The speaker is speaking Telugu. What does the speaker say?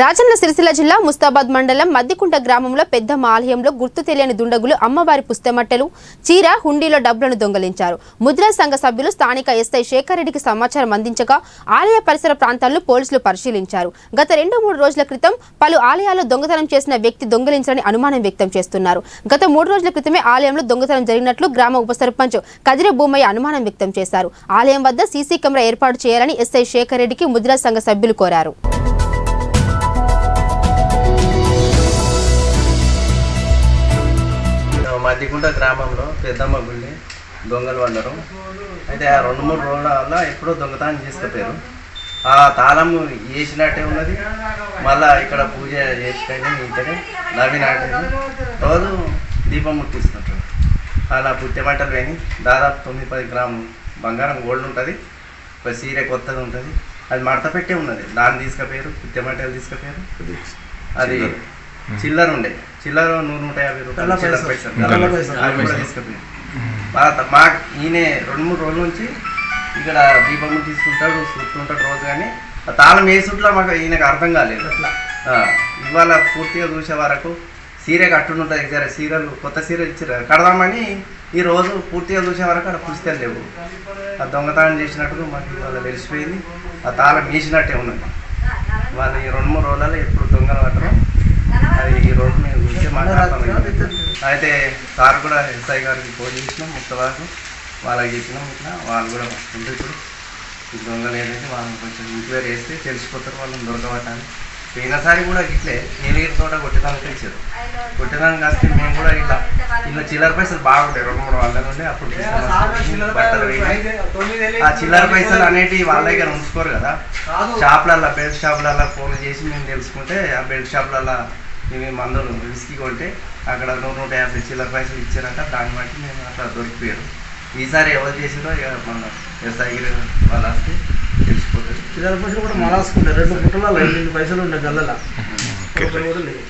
రాజన్న సిరిసిల్ల జిల్లా ముస్తాబాద్ మండలం మద్దికుంట గ్రామంలో పెద్ద ఆలయంలో గుర్తు తెలియని దుండగులు అమ్మవారి పుస్తమట్టెలు చీర హుండీలో డబ్బులను దొంగలించారు. ముద్రా సంఘ సభ్యులు స్థానిక ఎస్ఐ శేఖర్ రెడ్డికి సమాచారం అందించగా ఆలయ పరిసర ప్రాంతాల్లో పోలీసులు పరిశీలించారు. గత రెండు మూడు రోజుల క్రితం పలు ఆలయాల్లో దొంగతనం చేసిన వ్యక్తి దొంగలించారని అనుమానం వ్యక్తం చేస్తున్నారు. గత మూడు రోజుల క్రితమే ఆలయంలో దొంగతనం జరిగినట్లు గ్రామ ఉప సర్పంచ్ కదిర భూమయ్య అనుమానం వ్యక్తం చేశారు. ఆలయం వద్ద సీసీ కెమెరా ఏర్పాటు చేయాలని ఎస్ఐ శేఖర్ రెడ్డికి ముద్రా సంఘ సభ్యులు కోరారు. మధ్యకుంట గ్రామంలో పెద్దమ్మ గుడి దొంగలు వండరు అయితే ఆ రెండు మూడు రోజుల వల్ల ఎప్పుడో దొంగతనం చేసుకుపోయారు. ఆ తాళం వేసినట్టే ఉన్నది. మళ్ళా ఇక్కడ పూజ చేసుకొని ఇతడే నవ్వినట్టే రోజు దీపం ముట్టిస్తుంటారు అలా పుట్టెమంటలు వేని దాదాపు తొమ్మిది పది గ్రాములు బంగారం గోల్డ్ ఉంటుంది. ఒక సీర కొత్తది ఉంటుంది. అది మడత పెట్టే ఉన్నది. దాన్ని తీసుకుపోయారు పుట్టెమంటలు తీసుకుపోయారు. అది చిల్లర ఉండే. చిల్లర నూరు నూట యాభై రూపాయలు చిల్లర పైసలు. గల్ల పైసలు. అవి కూడా తీసుకుపోయారు మా మా ఈయన రెండు మూడు రోజుల నుంచి ఇక్కడ దీపం తీసుకుంటాడు చూస్తుంటాడు రోజు కానీ. ఆ తాళం వేసుట్లో మాకు ఈయనకు అర్థం కాలేదు. ఇవాళ పూర్తిగా చూసే వరకు సీర కట్టుంటుంది జర సీరలు కొత్త సీరలు ఇచ్చారు కడదామని ఈ రోజు పూర్తిగా చూసే వరకు అక్కడ పుస్తకాలు లేవు. ఆ దొంగతనం చేసినట్టు మాకు ఇవాళ తెలిసిపోయింది. ఆ తాళం వేసినట్టే ఉన్నది. వాళ్ళు ఈ రెండు మూడు రోజులలో ఎప్పుడు దొంగలు పట్టడం అది ఈ రోజు మేము చూసి మాట్లాడతాం అయితే సార్ కూడా ఎస్ఐ గారికి ఫోన్ చేసినాం ముత్తవాకు. వాళ్ళకి చెప్పినాం ఇట్లా. వాళ్ళు కూడా వస్తుంటే ఇప్పుడు. దొంగలు వాళ్ళని కొంచెం ఎంక్వైరీ చేస్తే తెలిసిపోతారు వాళ్ళని దొరకబట్టాలి పోయినసారి కూడా ఇట్లే. నీలగిరి తోట కొట్టడానికి ఇచ్చారు కొట్టడానికి వస్తే మేము కూడా ఇట్లా. ఇలా చిల్లర పైసలు బాగుంటాయి రెండు మూడు వందలు ఉండే అప్పుడు ఆ చిల్లర పైసలు అనేటివి వాళ్ళ దగ్గర ఉంచుకోరు కదా. షాప్లల్లో బెల్ట్ షాప్లల్లో ఫోన్ చేసి మేము తెలుసుకుంటే ఆ బెల్ట్ షాప్లల్లో ఇవి మందులు విసికి కొంటే అక్కడ నూరు నూట యాభై చిల్లర పైసలు ఇచ్చారంట. దాన్ని బట్టి మేము అట్లా దొరికిపోయారు. ఈసారి ఎవరు చేసిరో ఇక మన ఎస్ఐ వాళ్ళు వస్తే తెలిసిపోతుంది. చిల్లర పైసలు కూడా మరాసుకుంటారు రెండు పుట్టలలో ఎనిమిది పైసలు ఉండే గల్లల. కూడా లేవు